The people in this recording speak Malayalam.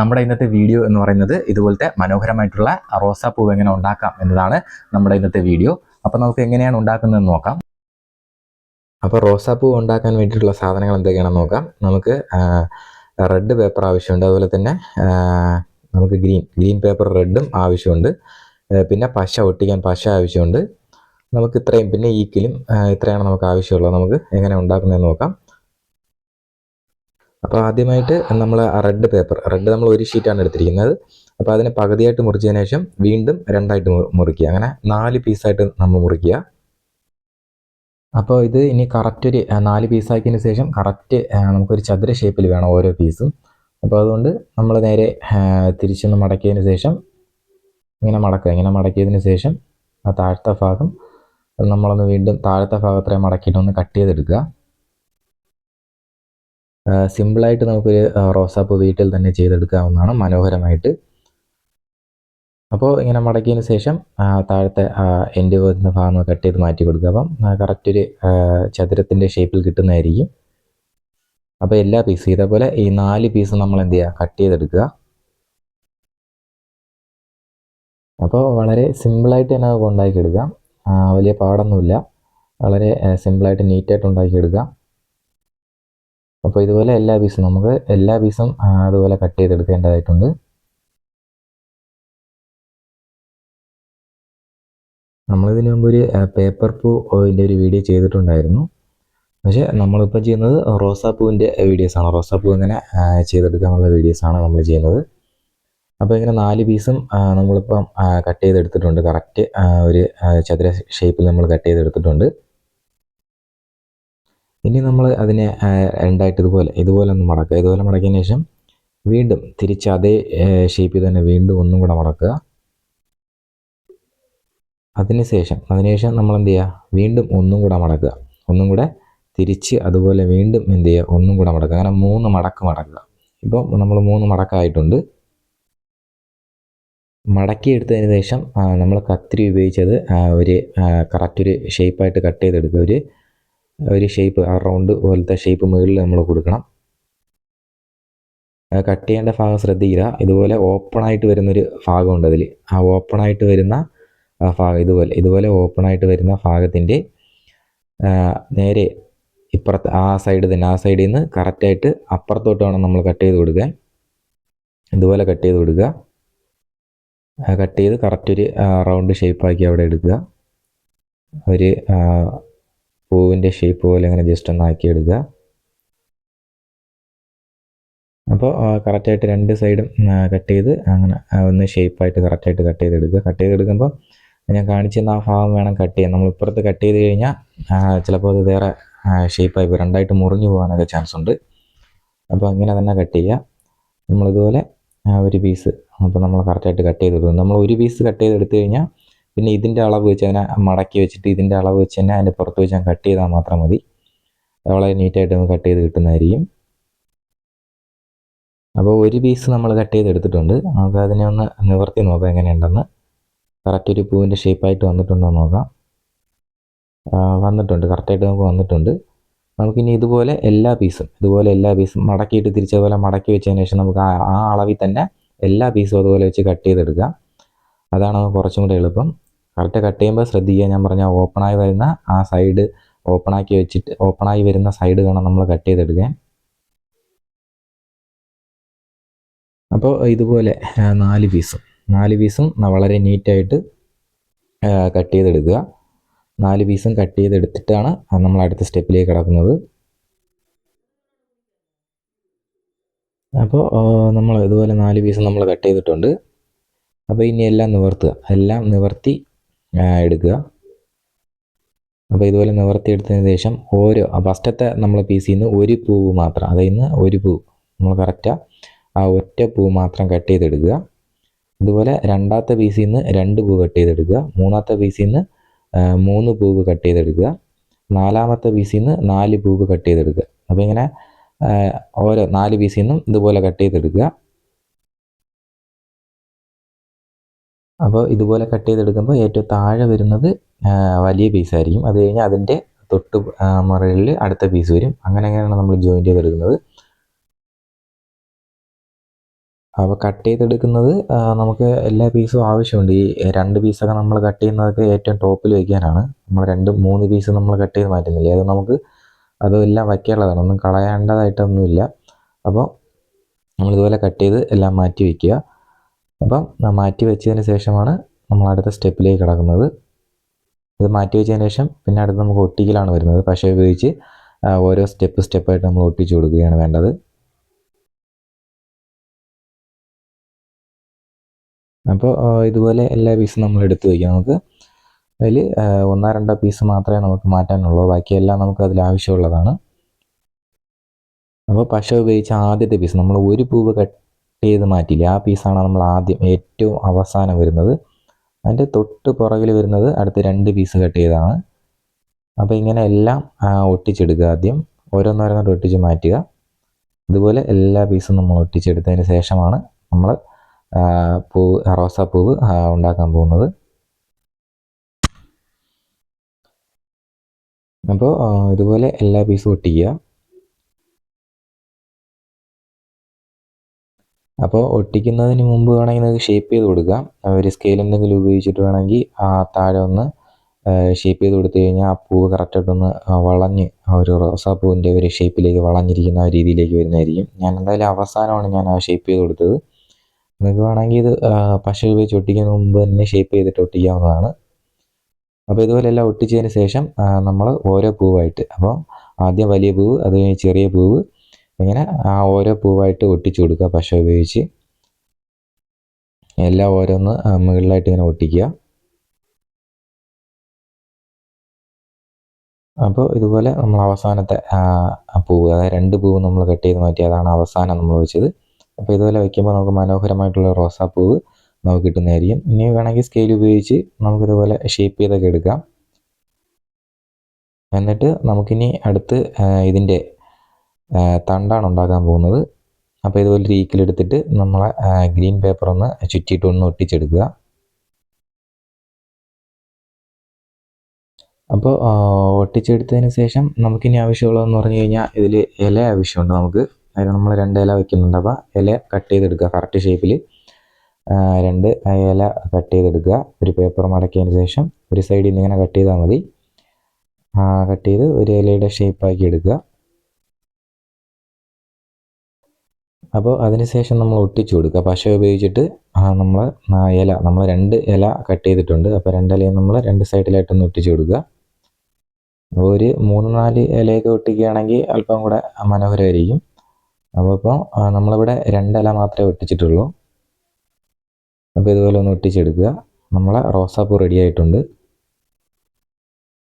നമ്മുടെ ഇന്നത്തെ വീഡിയോ എന്ന് പറയുന്നത് ഇതുപോലത്തെ മനോഹരമായിട്ടുള്ള റോസാപ്പൂവ് എങ്ങനെ ഉണ്ടാക്കാം എന്നതാണ് നമ്മുടെ ഇന്നത്തെ വീഡിയോ. അപ്പോൾ നമുക്ക് എങ്ങനെയാണ് ഉണ്ടാക്കുന്നതെന്ന് നോക്കാം. അപ്പോൾ റോസാപ്പൂ ഉണ്ടാക്കാൻ വേണ്ടിയിട്ടുള്ള സാധനങ്ങൾ എന്തൊക്കെയാണെന്ന് നോക്കാം. നമുക്ക് റെഡ് പേപ്പർ ആവശ്യമുണ്ട്. അതുപോലെ തന്നെ നമുക്ക് ഗ്രീൻ ഗ്രീൻ പേപ്പർ റെഡും ആവശ്യമുണ്ട്. പിന്നെ പശ ഒട്ടിക്കാൻ പശ ആവശ്യമുണ്ട്. നമുക്ക് ഇത്രയും പിന്നെ ഈക്കിലും ഇത്രയാണ് നമുക്ക് ആവശ്യമുള്ളത്. നമുക്ക് എങ്ങനെ ഉണ്ടാക്കുന്നതെന്ന് നോക്കാം. അപ്പോൾ ആദ്യമായിട്ട് നമ്മൾ റെഡ് പേപ്പർ റെഡ് നമ്മൾ ഒരു ഷീറ്റാണ് എടുത്തിരിക്കുന്നത്. അപ്പോൾ അതിനെ പകുതിയായിട്ട് മുറിച്ചതിന് ശേഷം വീണ്ടും രണ്ടായിട്ട് മുറിക്കുക. അങ്ങനെ നാല് പീസായിട്ട് നമ്മൾ മുറിക്കുക. അപ്പോൾ ഇത് ഇനി കറക്റ്റ് ഒരു നാല് പീസാക്കിയതിന് ശേഷം കറക്റ്റ് നമുക്കൊരു ചതുര ഷേപ്പിൽ വേണം ഓരോ പീസും അപ്പോൾ അതുകൊണ്ട് നമ്മൾ നേരെ തിരിച്ചൊന്ന് മടക്കിയതിന് ശേഷം ഇങ്ങനെ മടക്കുക. ഇങ്ങനെ മടക്കിയതിന് ശേഷം ആ താഴത്തെ ഭാഗം നമ്മളൊന്ന് വീണ്ടും താഴത്തെ ഭാഗത്തെ മടക്കിയിട്ടൊന്ന് കട്ട് ചെയ്തെടുക്കുക. സിമ്പിളായിട്ട് നമുക്കൊരു റോസാപ്പ് വീട്ടിൽ തന്നെ ചെയ്തെടുക്കാവുന്നതാണ് മനോഹരമായിട്ട്. അപ്പോൾ ഇങ്ങനെ മടക്കിയതിന് ശേഷം താഴത്തെ എന്റെ വരുന്ന ഭാഗം കട്ട് ചെയ്ത് മാറ്റി കൊടുക്കുക. അപ്പം കറക്റ്റ് ഒരു ചതുരത്തിന്റെ ഷേപ്പിൽ കിട്ടുന്നതായിരിക്കും. അപ്പോൾ എല്ലാ പീസും ഇതേപോലെ ഈ നാല് പീസ് നമ്മൾ എന്ത് ചെയ്യുക? കട്ട് ചെയ്തെടുക്കുക. അപ്പോൾ വളരെ സിമ്പിളായിട്ട് തന്നെ അത് ഉണ്ടാക്കിയെടുക്കാം. വലിയ പാടൊന്നുമില്ല. വളരെ സിമ്പിളായിട്ട് നീറ്റായിട്ട് ഉണ്ടാക്കിയെടുക്കാം. അപ്പോൾ ഇതുപോലെ എല്ലാ പീസും നമുക്ക് എല്ലാ പീസും അതുപോലെ കട്ട് ചെയ്തെടുക്കേണ്ടതായിട്ടുണ്ട്. നമ്മളിതിന് മുമ്പ് ഒരു പേപ്പർ പൂവിന്റെ ഒരു വീഡിയോ ചെയ്തിട്ടുണ്ടായിരുന്നു. പക്ഷേ നമ്മളിപ്പോൾ ചെയ്യുന്നത് റോസാപ്പൂവിന്റെ വീഡിയോസാണ് റോസാപ്പൂ ഇങ്ങനെ ചെയ്തെടുക്കാനുള്ള ആണ് നമ്മൾ ചെയ്യുന്നത്. അപ്പോൾ ഇങ്ങനെ നാല് പീസും നമ്മളിപ്പം കട്ട് ചെയ്തെടുത്തിട്ടുണ്ട്. കറക്റ്റ് ഒരു ചതുര ഷേപ്പിൽ നമ്മൾ കട്ട് ചെയ്തെടുത്തിട്ടുണ്ട്. ഇനി നമ്മൾ അതിനെ രണ്ടായിട്ട് ഇതുപോലെ ഇതുപോലെ ഒന്ന് മടക്കുക. ഇതുപോലെ മടക്കിയതിന് ശേഷം വീണ്ടും തിരിച്ച് അതേ ഷേപ്പിൽ തന്നെ വീണ്ടും ഒന്നും കൂടെ മടക്കുക. അതിനുശേഷം അതിനുശേഷം നമ്മൾ എന്ത് ചെയ്യുക? വീണ്ടും ഒന്നും കൂടെ മടക്കുക. ഒന്നും കൂടെ തിരിച്ച് അതുപോലെ വീണ്ടും എന്ത് ചെയ്യുക? ഒന്നും കൂടെ മടക്കുക. അങ്ങനെ മൂന്ന് മടക്ക് മടക്കുക. ഇപ്പോൾ നമ്മൾ മൂന്ന് മടക്കായിട്ടുണ്ട്. മടക്കിയെടുത്തതിന് ശേഷം നമ്മൾ കത്തിരി ഉപയോഗിച്ചത് ഒരു കറക്റ്റ് ഒരു ഷേപ്പായിട്ട് കട്ട് ചെയ്തെടുക്കുക ഒരു ഒരു ഷേപ്പ് ആ റൗണ്ട് പോലത്തെ ഷേപ്പ് മുകളിൽ നമ്മൾ കൊടുക്കണം. കട്ട് ചെയ്യേണ്ട ഭാഗം ശ്രദ്ധിക്കുക. ഇതുപോലെ ഓപ്പൺ ഓപ്പണായിട്ട് വരുന്നൊരു ഭാഗമുണ്ട് അതിൽ ആ ഓപ്പൺ ആയിട്ട് വരുന്ന ഭാഗം ഇതുപോലെ ഇതുപോലെ ഓപ്പൺ ആയിട്ട് വരുന്ന ഭാഗത്തിന്റെ നേരെ ഇപ്പുറത്ത് ആ സൈഡ് തന്നെ ആ സൈഡിൽ നിന്ന് കറക്റ്റായിട്ട് അപ്പുറത്തോട്ട് വേണം നമ്മൾ കട്ട് ചെയ്ത് കൊടുക്കാൻ. ഇതുപോലെ കട്ട് ചെയ്ത് കൊടുക്കുക. കട്ട് ചെയ്ത് കറക്റ്റ് ഒരു റൗണ്ട് ഷേപ്പാക്കി അവിടെ എടുക്കുക. ഒരു പൂവിന്റെ ഷേപ്പ് പോലെ അങ്ങനെ ജസ്റ്റ് ഒന്ന് ആക്കി എടുക്കുക അപ്പോൾ കറക്റ്റായിട്ട് രണ്ട് സൈഡും കട്ട് ചെയ്ത് അങ്ങനെ ഒന്ന് ഷേപ്പായിട്ട് കറക്റ്റായിട്ട് കട്ട് ചെയ്ത് എടുക്കുക കട്ട് ചെയ്ത് എടുക്കുമ്പോൾ ഞാൻ കാണിച്ചു തന്ന ആ ഭാഗം വേണം കട്ട് ചെയ്യാൻ. നമ്മൾ ഇപ്പുറത്ത് കട്ട് ചെയ്ത് കഴിഞ്ഞാൽ ചിലപ്പോൾ അത് വേറെ ഷേപ്പായി പോയി രണ്ടായിട്ട് മുറിഞ്ഞു പോകാനൊക്കെ ചാൻസ് ഉണ്ട്. അപ്പോൾ അങ്ങനെ തന്നെ കട്ട് ചെയ്യുക. നമ്മളിതുപോലെ ഒരു പീസ് അപ്പോൾ നമ്മൾ കറക്റ്റായിട്ട് കട്ട് ചെയ്തെടുക്കും. നമ്മൾ ഒരു പീസ് കട്ട് ചെയ്ത് ചെയ്തെടുത്തു കഴിഞ്ഞാൽ പിന്നെ ഇതിന്റെ അളവ് വെച്ച് അതിനെ മടക്കി വെച്ചിട്ട് ഇതിന്റെ അളവ് വെച്ച് തന്നെ അതിന്റെ പുറത്ത് വെച്ച് ഞാൻ കട്ട് ചെയ്താൽ മാത്രം മതി. വളരെ നീറ്റായിട്ട് നമുക്ക് കട്ട് ചെയ്ത് കിട്ടുന്നതായിരിക്കും. അപ്പോൾ ഒരു പീസ് നമ്മൾ കട്ട് ചെയ്ത് എടുത്തിട്ടുണ്ട്. നമുക്ക് അതിനെ ഒന്ന് നിവർത്തി നോക്കാം എങ്ങനെയുണ്ടെന്ന്. കറക്റ്റ് ഒരു പൂവിന്റെ ഷേപ്പായിട്ട് വന്നിട്ടുണ്ടോ എന്ന് നോക്കാം. വന്നിട്ടുണ്ട്. കറക്റ്റായിട്ട് നമുക്ക് വന്നിട്ടുണ്ട്. നമുക്കിനി ഇതുപോലെ എല്ലാ പീസും ഇതുപോലെ എല്ലാ പീസും മടക്കിയിട്ട് തിരിച്ചതുപോലെ മടക്കി വെച്ചതിന് ശേഷം നമുക്ക് ആ അളവിൽ തന്നെ എല്ലാ പീസും അതുപോലെ വെച്ച് കട്ട് ചെയ്തെടുക്കാം. അതാണ് കുറച്ചും കൂടെ എളുപ്പം. കറക്റ്റ് കട്ട് ചെയ്യുമ്പോൾ ശ്രദ്ധിക്കുക. ഞാൻ പറഞ്ഞ ഓപ്പണായി വരുന്ന ആ സൈഡ് ഓപ്പണാക്കി വെച്ചിട്ട് ഓപ്പണായി വരുന്ന സൈഡ് വേണം നമ്മൾ കട്ട് ചെയ്തെടുക്കാൻ. അപ്പോൾ ഇതുപോലെ നാല് പീസും നാല് പീസും വളരെ നീറ്റായിട്ട് കട്ട് ചെയ്തെടുക്കുക. നാല് പീസും കട്ട് ചെയ്തെടുത്തിട്ടാണ് നമ്മൾ അടുത്ത സ്റ്റെപ്പിലേക്ക് കിടക്കുന്നത്. അപ്പോൾ നമ്മൾ ഇതുപോലെ നാല് പീസ് നമ്മൾ കട്ട് ചെയ്തിട്ടുണ്ട്. അപ്പോൾ ഇനി എല്ലാം നിവർത്തുക. എല്ലാം നിവർത്തി എടുക്കുക. അപ്പോൾ ഇതുപോലെ നിവർത്തി എടുത്തതിന് ശേഷം ഓരോ ഫസ്റ്റത്തെ നമ്മൾ പീസിൽ നിന്ന് ഒരു പൂവ് മാത്രം. അതിൽ നിന്ന് ഒരു പൂ. നമ്മൾ കറക്റ്റാണ് ആ ഒറ്റ പൂ മാത്രം കട്ട് ചെയ്തെടുക്കുക. ഇതുപോലെ രണ്ടാമത്തെ പീസിൽ നിന്ന് രണ്ട് പൂവ് കട്ട് ചെയ്തെടുക്കുക. മൂന്നാമത്തെ പീസിൽ നിന്ന് മൂന്ന് പൂവ് കട്ട് ചെയ്തെടുക്കുക. നാലാമത്തെ പീസിൽ നിന്ന് നാല് പൂവ് കട്ട് ചെയ്തെടുക്കുക. അപ്പോൾ ഇങ്ങനെ ഓരോ നാല് പീസിൽ നിന്നും ഇതുപോലെ കട്ട് ചെയ്തെടുക്കുക. അപ്പോൾ ഇതുപോലെ കട്ട് ചെയ്തെടുക്കുമ്പോൾ ഏറ്റവും താഴെ വരുന്നത് വലിയ പീസായിരിക്കും അത് കഴിഞ്ഞാൽ അതിന്റെ തൊട്ട് മുകളിൽ അടുത്ത പീസ് വരും. അങ്ങനെ അങ്ങനെയാണ് നമ്മൾ ജോയിൻ ചെയ്തെടുക്കുന്നത്. അപ്പോൾ കട്ട് ചെയ്തെടുക്കുന്നത് നമുക്ക് എല്ലാ പീസും ആവശ്യമുണ്ട്. ഈ രണ്ട് പീസൊക്കെ നമ്മൾ കട്ട് ചെയ്യുന്നതൊക്കെ ഏറ്റവും ടോപ്പിൽ വയ്ക്കാനാണ് നമ്മൾ രണ്ട് മൂന്ന് പീസ് നമ്മൾ കട്ട് ചെയ്ത് മാറ്റുന്നില്ലേ. അത് നമുക്ക് അതെല്ലാം വയ്ക്കാനുള്ളതാണ്. ഒന്നും കളയേണ്ടതായിട്ടൊന്നുമില്ല. അപ്പോൾ നമ്മളിതുപോലെ കട്ട് ചെയ്ത് എല്ലാം മാറ്റി വയ്ക്കുക അപ്പം മാറ്റി വെച്ചതിന് ശേഷമാണ് നമ്മൾ അടുത്ത സ്റ്റെപ്പിലേക്ക് കിടക്കുന്നത്. ഇത് മാറ്റി വെച്ചതിന് ശേഷം പിന്നെ അടുത്ത് നമുക്ക് ഒട്ടിക്കലാണ് വരുന്നത്. പശ ഉപയോഗിച്ച് ഓരോ സ്റ്റെപ്പ് സ്റ്റെപ്പായിട്ട് നമ്മൾ ഒട്ടിച്ചു കൊടുക്കുകയാണ് വേണ്ടത്. അപ്പോൾ ഇതുപോലെ എല്ലാ പീസും നമ്മൾ എടുത്തു വയ്ക്കാം നമുക്ക്. അതിൽ ഒന്നോ രണ്ടോ പീസ് മാത്രമേ നമുക്ക് മാറ്റാനുള്ളൂ. ബാക്കിയെല്ലാം നമുക്ക് അതിൽ ആവശ്യമുള്ളതാണ്. അപ്പോൾ പശ ഉപയോഗിച്ച ആദ്യത്തെ പീസ് നമ്മൾ ഒരു പൂവ് കട്ട് ചെയ്ത് മാറ്റില്ല ആ പീസാണ് നമ്മൾ ആദ്യം ഏറ്റവും അവസാനം വരുന്നത്. അതിന്റെ തൊട്ട് പുറകിൽ വരുന്നത് അടുത്ത രണ്ട് പീസ് കട്ട് ചെയ്താണ് അപ്പോൾ ഇങ്ങനെ എല്ലാം ഒട്ടിച്ചെടുക്കുക ആദ്യം. ഓരോന്നോരോന്നോട്ട് ഒട്ടിച്ച് മാറ്റുക. ഇതുപോലെ എല്ലാ പീസും നമ്മൾ ഒട്ടിച്ചെടുത്തതിന് ശേഷമാണ് നമ്മൾ പൂവ് റോസാപ്പൂവ് ഉണ്ടാക്കാൻ പോകുന്നത്. അപ്പോൾ ഇതുപോലെ എല്ലാ പീസും ഒട്ടിക്കുക. അപ്പോൾ ഒട്ടിക്കുന്നതിന് മുമ്പ് വേണമെങ്കിൽ നിങ്ങൾക്ക് ഷേപ്പ് ചെയ്ത് കൊടുക്കാം. ഒരു സ്കെയിൽ എന്തെങ്കിലും ഉപയോഗിച്ചിട്ട് വേണമെങ്കിൽ ആ താഴെ ഒന്ന് ഷേപ്പ് ചെയ്ത് കൊടുത്തു കഴിഞ്ഞാൽ ആ പൂവ് കറക്റ്റായിട്ടൊന്ന് വളഞ്ഞ് ആ ഒരു റോസാപ്പൂവിന്റെ ഒരു ഷേപ്പിലേക്ക് വളഞ്ഞിരിക്കുന്ന ആ രീതിയിലേക്ക് വരുന്നതായിരിക്കും. ഞാൻ എന്തായാലും അവസാനമാണ് ഞാൻ ആ ഷേപ്പ് ചെയ്ത് കൊടുത്തത്. നിങ്ങൾക്ക് വേണമെങ്കിൽ ഇത് പശു ഉപയോഗിച്ച് ഒട്ടിക്കുന്നതിന് മുമ്പ് തന്നെ ഷേപ്പ് ചെയ്തിട്ട് ഒട്ടിക്കാവുന്നതാണ്. അപ്പോൾ ഇതുപോലെ എല്ലാം ഒട്ടിച്ചതിന് ശേഷം നമ്മൾ ഓരോ പൂവായിട്ട് അപ്പോൾ ആദ്യം വലിയ പൂവ് അത് കഴിഞ്ഞ് ചെറിയ പൂവ് ഇങ്ങനെ ആ ഓരോ പൂവായിട്ട് ഒട്ടിച്ചു കൊടുക്കുക പശ ഉപയോഗിച്ച്. എല്ലാം ഓരോന്ന് മുകളിലായിട്ട് ഇങ്ങനെ ഒട്ടിക്കുക. അപ്പോൾ ഇതുപോലെ നമ്മൾ അവസാനത്തെ പൂവ് അതായത് രണ്ട് പൂവ് നമ്മൾ കട്ട് ചെയ്ത് മാറ്റി അതാണ് അവസാനം നമ്മൾ വെച്ചത്. അപ്പോൾ ഇതുപോലെ വയ്ക്കുമ്പോൾ നമുക്ക് മനോഹരമായിട്ടുള്ള റോസാപ്പൂവ് നമുക്ക് കിട്ടുന്നതായിരിക്കും. ഇനി വേണമെങ്കിൽ സ്കെയിൽ ഉപയോഗിച്ച് നമുക്കിതുപോലെ ഷേപ്പ് ചെയ്തൊക്കെ എടുക്കാം. എന്നിട്ട് നമുക്കിനി അടുത്ത് ഇതിന്റെ തണ്ടാണ് ഉണ്ടാക്കാൻ പോകുന്നത്. അപ്പോൾ ഇതുപോലെ ഒരു ഈക്കിലെടുത്തിട്ട് നമ്മൾ ഗ്രീൻ പേപ്പർ ഒന്ന് ചുറ്റിയിട്ട് ഒന്ന് ഒട്ടിച്ചെടുക്കുക. അപ്പോൾ ഒട്ടിച്ചെടുത്തതിന് ശേഷം നമുക്കിനി ആവശ്യമുള്ളതെന്ന് പറഞ്ഞു കഴിഞ്ഞാൽ ഇതിൽ ഇല ആവശ്യമുണ്ട് നമുക്ക്. അതിന് നമ്മൾ രണ്ട് ഇല വെക്കുന്നുണ്ട്. അപ്പോൾ ഇല കട്ട് ചെയ്തെടുക്കുക. കറക്റ്റ് ഷേപ്പിൽ രണ്ട് ഇല കട്ട് ചെയ്തെടുക്കുക. ഒരു പേപ്പർ മടക്കിയതിന് ശേഷം ഒരു സൈഡിൽ നിന്ന് ഇങ്ങനെ കട്ട് ചെയ്താൽ മതി. കട്ട് ചെയ്ത് ഒരു ഇലയുടെ ഷേപ്പാക്കി എടുക്കുക. അപ്പോൾ അതിനുശേഷം നമ്മൾ ഒട്ടിച്ചു കൊടുക്കുക. പശ ഉപയോഗിച്ചിട്ട് നമ്മൾ ഇല നമ്മൾ രണ്ട് ഇല കട്ട് ചെയ്തിട്ടുണ്ട്. അപ്പോൾ രണ്ട് ഇലയും നമ്മൾ രണ്ട് സൈഡിലായിട്ടൊന്ന് ഒട്ടിച്ചു കൊടുക്കുക. ഒരു മൂന്ന് നാല് ഇലയൊക്കെ ഒട്ടിക്കുകയാണെങ്കിൽ അല്പം കൂടെ മനോഹരമായിരിക്കും. അപ്പോൾ ഇപ്പോൾ നമ്മളിവിടെ രണ്ടില മാത്രമേ ഒട്ടിച്ചിട്ടുള്ളൂ. അപ്പോൾ ഇതുപോലെ ഒന്ന് ഒട്ടിച്ചെടുക്കുക നമ്മളെ റോസാപ്പൂ റെഡി ആയിട്ടുണ്ട്.